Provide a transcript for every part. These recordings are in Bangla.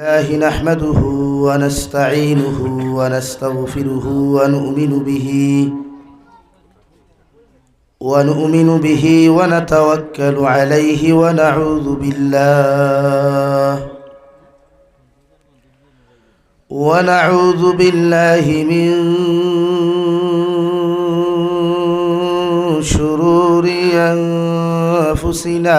الله نحمده ونستعينه ونستغفره ونؤمن به ونؤمن به ونتوكل عليه ونعوذ بالله ونعوذ بالله من شرور أنفسنا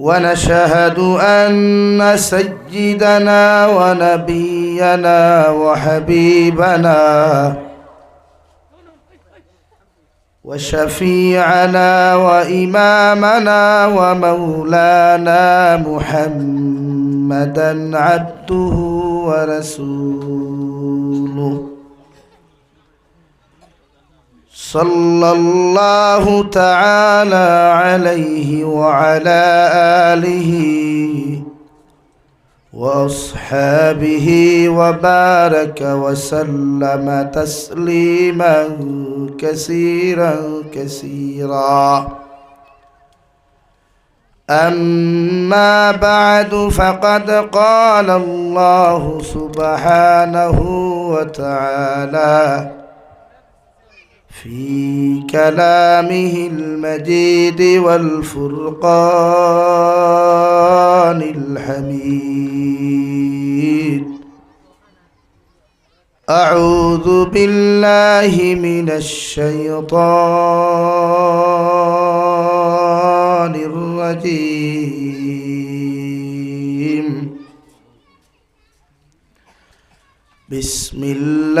ونشهد أن سيدنا ونبينا وحبيبنا وشفيعنا وإمامنا ومولانا محمدا عبده ورسوله. صلى الله تعالى عليه وعلى آله وأصحابه وبارك وسلم تسليما كثيرا كثيرا. أما بعد فقد قال الله سبحانه وتعالى في كلامه المجيد والفرقان الحميد. أعوذ بالله من الشيطان الرجيم. بسم الله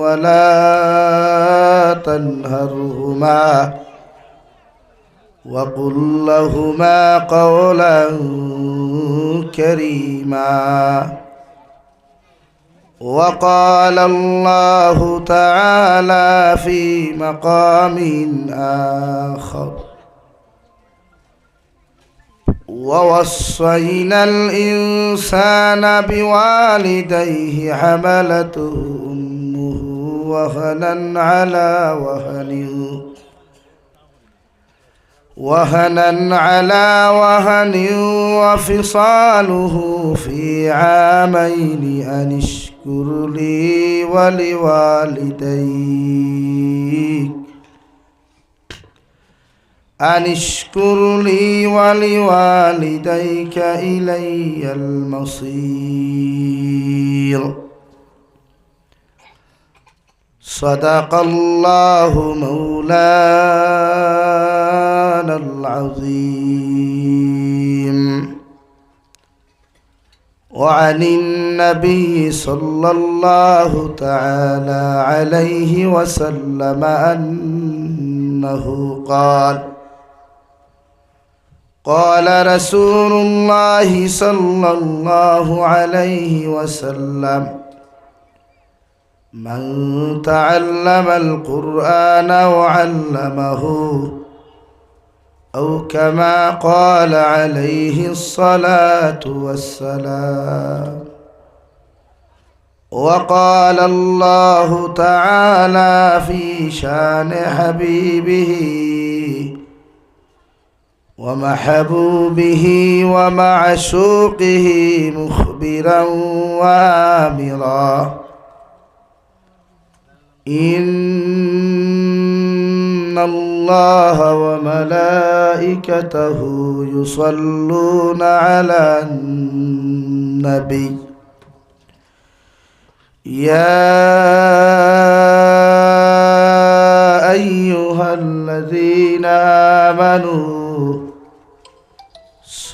ولا تنهرهما وقل لهما قولا كريما. وقال الله تعالى في مقام آخر ووصينا الإنسان بوالديه حملته أمه وهنا على وهن. وهنا على وهن وفصاله في عامين أن اشكر لي ولوالديك. أن اشكر لي ولوالديك إلي المصير. صدق الله مولانا العظيم. وعن النبي صلى الله تعالى عليه وسلم أنه قال قال رسول الله صلى الله عليه وسلم من تعلم القرآن وعلمه أو كما قال عليه الصلاة والسلام. وقال الله تعالى في شان حبيبه ومحبوبه ومعشوقه مخبرا وامرا. إن الله وملائكته يصلون على النبي. يا أيها الذين آمنوا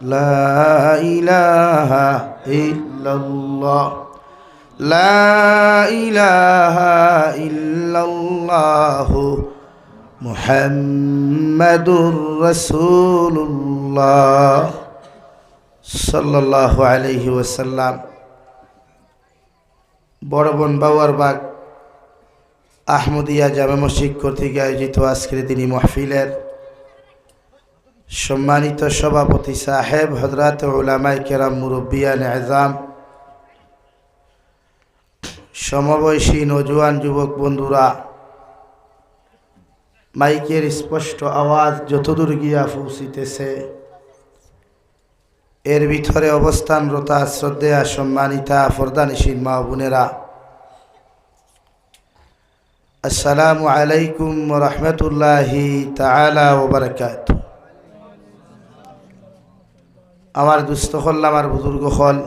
لا إله إلا الله لا إله إلا الله محمد رسول الله صلى الله عليه وسلم বড় বোন বাউয়ার বাগ আহমদিয়া জামে মসজিদ কর্তৃক আয়োজিত আজকের দিনী মহফিলের সম্মানিত সভাপতি সাহেব হজরত উলামাই কেরাম মুরব্বিয়ান এজাম সমবয়সী নজওয়ান যুবক বন্ধুরা, মাইকের স্পষ্ট আওয়াজ যতদূর গিয়া পৌঁছিতেছে, এর ভিতরে অবস্থানরতা শ্রদ্ধেয়া সম্মানিতা ফরদানিসীন মা বোনেরা, আসসালামু আলাইকুম রহমতুল্লাহি তালা ওবরাকাত আমার দুস্থ হল, আমার বুজুর্গ হল।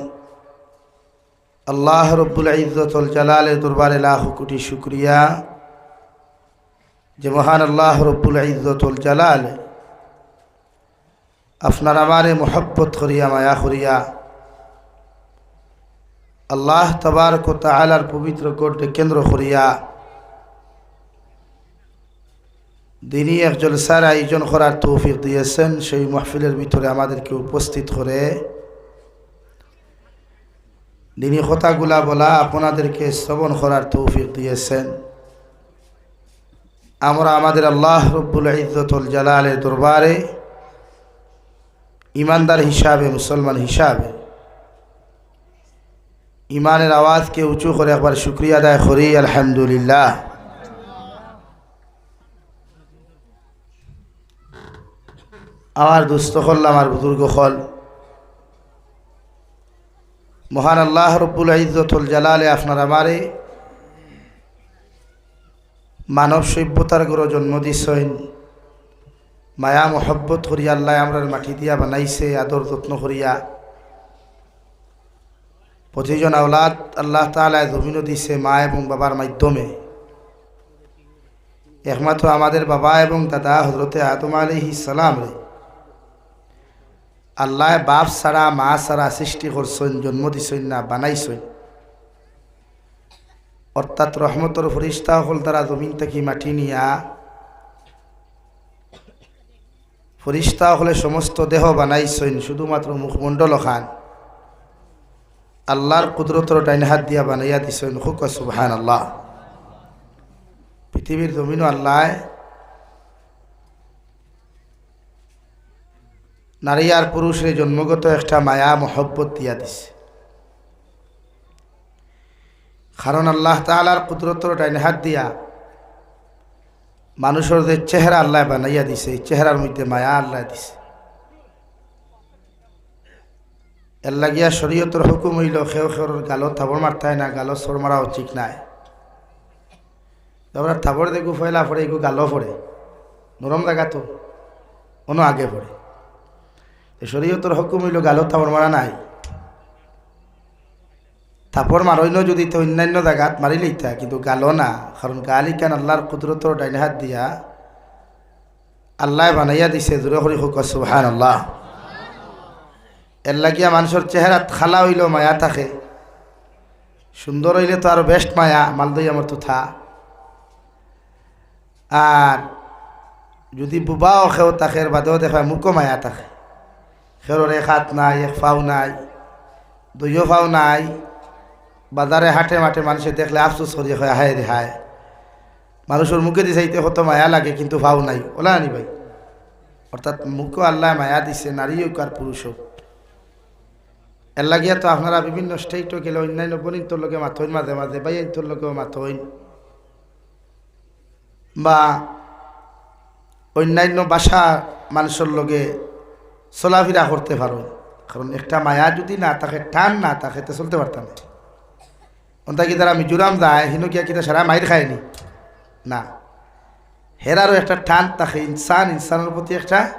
আল্লাহ রব্বুল ইজ্জতুল জালালের দরবারে লাখ কোটি শুক্রিয়া। যে মহান আল্লাহ রব্বুল ইজ্জতুল জালাল আপনার আমারে মোহব্বত করিয়া, মায়া করিয়া, আল্লাহ তবার তবারক তালার পবিত্র কোর্টে কেন্দ্র করিয়া দিনই একজন স্যার আয়োজন করার তৌফিক দিয়েছেন, সেই মাহফিলের ভিতরে আমাদেরকে উপস্থিত করে দিনই কথাগুলা বলা আপনাদেরকে শ্রবণ করার তৌফিক দিয়েছেন। আমরা আমাদের আল্লাহ রব্বুল ইজ্জতুল জালালের দরবারে ইমানদার হিসাবে, মুসলমান হিসাবে ইমানের আওয়াজকে উঁচু করে একবার শুক্রিয়া আদায় করি, আলহামদুলিল্লাহ। আমার দুস্থ হল আমার বুজুর্গ হল মহান আল্লাহ রব্বুল ইজ্জতুল জালালে আপনার আমারে মানব সভ্যতার গড় জন্ম দিছেন। মায়া মহব্বত করিয়া আল্লাহ আমরার মাটি দিয়া বানাইছে, আদর যত্ন করিয়া। পঁচিশজন আওলাদ আল্লাহ তালা জমিনও দিছে মা এবং বাবার মাধ্যমে। একমাত্র আমাদের বাবা এবং দাদা হজরতে আদম আলহি সালাম রে। আল্লাহ বাপ ছাড়া, মা ছাড়া সৃষ্টি করছেন, জন্ম দিছেন না, বানাইছেন। অর্থাৎ রহমতর ফরিস্তা হল তারা জমিন থেকে মাটি নিয়া ফরিস্তা হলে সমস্ত দেহ বানাইছেন, শুধুমাত্র মুখমণ্ডল খান। আল্লাহর কুদরতর ডাইন হাত দিয়া বানাইয়া দিছেন, হুক সুবহান আল্লাহ পৃথিবীর জমিনও আল্লাহ নারী আর পুরুষের জন্মগত একটা মায়া, মহব্বত দিয়া দিছে। কারণ আল্লাহ তালার কুদরতর ডাইন হাত দিয়া মানুষের যে চেহারা আল্লাহ বানাইয়া দিছে চেহারার মধ্যে মায়া আল্লাহ দিছে। এর লাগিয়া শরীয়তর হুকুম হইল খেও খেওর গালো থাবর মারতায় না গালো সর মারাও উচিত নাই। তারপরে থাবর দেখু ফয়লা পড়ে গালো পড়ে। নরম জায়গা তো অন্য আগে পড়ে। শরীয়তর হুকুম হইল গালো থাবর মারা নাই। থাপর মারইন যদি তো অন্যান্য জায়গাত মারিলেই তা কিন্তু গালো না। কারণ গালি কেন আল্লাহর কুদরতর ডাইন হাত দিয়া আল্লাহ বানাইয়া দিছে, জোরে করি হোক সুহান আল্লাহ এর লাগিয়া মানুষের চেহারাত খালা হইলেও মায়া থাকে। সুন্দর হইলে তো আরও বেস্ট মায়া মালদই আমার তো থা। আর যদি বুবাও খেও তাকে বাদেও দেখা মুখও মায়া থাকে। খেরোর এক হাত নাই, এক ফাও নাই দুইও ফাও নাই বাজারে হাটে মাঠে মানুষে দেখলে আফসোস করি হয় হায় রে হায়। মানুষের মুখে দিছে এইতে কত মায়া লাগে, কিন্তু ভাও নাই। ওলা আনি ভাই। অর্থাৎ মুখও আল্লাহ মায়া দিছে নারী হোক আর পুরুষ হোক। এর লাগিয়া তো আপনারা বিভিন্ন স্টেটও গেলে অন্যান্য বনিতর লোকে মাথইন মাঝে মাঝে বা তোর লোকেও মাথইন বা অন্যান্য বাসা মানুষের লগে চলাফেরা করতে পারো। কারণ একটা মায়া যদি না থাকে, টান না থাকে, তো চলতে পারতাম। ওটা কি তারা মিজোরাম যায়, হিনুকিয়া কিতা সারা মাইর খায়নি না? হেরারও একটা টান থাকে, ইনসান, ইনসানের প্রতি একটা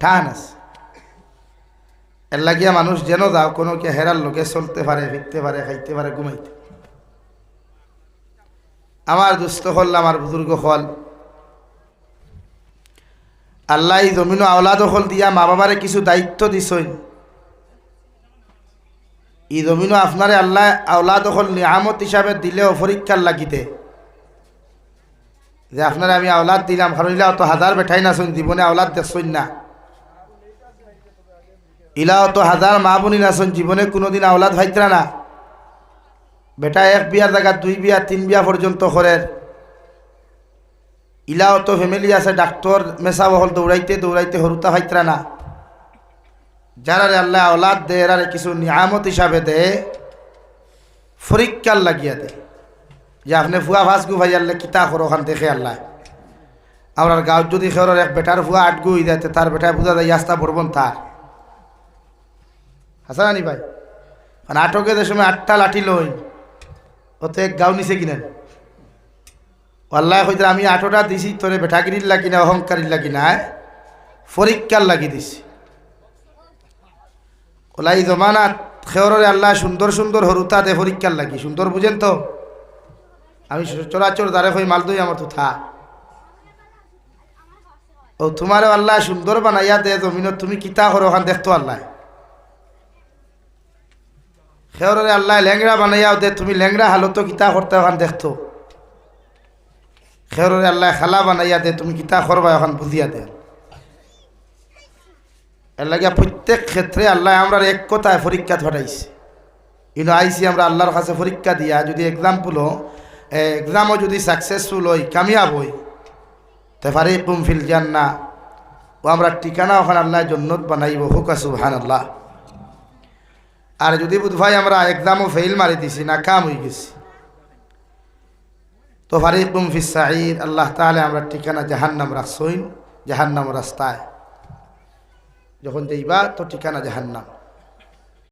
টান আছে। এর লাগিয়া মানুষ যেন যাও, কোনো কে হেরার লোকে চলতে পারে, ফিরতে পারে, খাইতে পারে, ঘুমাইতে। আমার দুস্থ হল, আমার বুজুর্গ হল। আল্লাহ জমিন আওলাদ হল দিয়া মা বাবারে কিছু দায়িত্ব দিছই ই জমিনও আপনারে আল্লাহ আওলাদ হল নিয়ামত হিসাবে দিলেও পরীক্ষার লাগিতে। যে আপনারা আমি আওলাদ দিলাম, কারণ ইলা অত হাজার বেঠাই না শুন জীবনে আওলাদ দেখছই না। ইলা অত হাজার মা বনি না শুন জীবনে কোনোদিন আওলাদ ভাইতরা না। বেটা এক বিয়ার জায়গা দুই বিয়া, তিন বিয়া পর্যন্ত করের। ইলা অত ফ্যামিলি আছে, ডাক্তার মেসা বহল দৌড়াইতে দৌড়াইতে হরুতা ভাইতরা না। যারা আল্লাহ আওলাদ দে, এরারে কিছু নিয়ামত হিসাবে দে, ফরিক্কার লাগিয়া দে। যে আপনি ফুয়া ভাস গু ভাই, আল্লাহ কিতা করো ওখান দেখে আল্লাহ। আমার গাঁত যদি খেরোর এক বেটার ফুয়া আট গু যাতে তার বেটায় বুঝা যায়, ইয়াস্তা পড়বন তার হাসা নি ভাই? মানে আটকে সময় আটটা লাঠি লই ওতে গাও নিছে কিনেন আল্লাহ কইতে আমি আটোটা দিছি, তোরে বেঠাগিরির লাগি না, অহংকারির লাগি না ফরিক্কার লাগি দিছি। ওলাই জমানাত খেওরে আল্লাহ সুন্দর সুন্দর হরুতা দে পরীক্ষার লাগি, সুন্দর বুঝেন তো? আমি চরাচর দাঁড়ে হই মালদই আমার তো থা। ও তোমারও আল্লাহ সুন্দর বানাইয়া দে জমিন তুমি কিতা করো ওখান দেখতো আল্লাহ। খেওরে আল্লাহ ল্যাংরা বানাইয়া দে, তুমি ল্যাংরা হালত কিতা করতে ওখান দেখতো। খেওরে আল্লাহ খালা বানাইয়া দে, তুমি কিতা করবা এখন বুঝিয়া দে। এর প্রত্যেক ক্ষেত্রে আল্লাহ আমরা এক কথায় পরীক্ষা ধরাইছে। কিন্তু আইসি আমরা আল্লাহর কাছে পরীক্ষা দিয়া, যদি এক্সাম্পলও এক্সামও যদি সাকসেসফুল হই কামিয়াব হই তে ফারি কুমফিল জান্না ও আমরা ঠিকানা ওখানে আল্লাহ জন্নত বানাইব, হুকা সুবহান আল্লাহ আর যদি বুধ ভাই আমরা এক্সামও ফেল মারি দিছি না কাম হয়ে গেছি। তো ফারিকুম ফি সাঈদ, আল্লাহ তাহলে আমরা ঠিকানা জাহান্নাম রাখছইন জাহান্নাম রাস্তায়। যখন যাইবা তো ঠিকানা জাহান্নাম।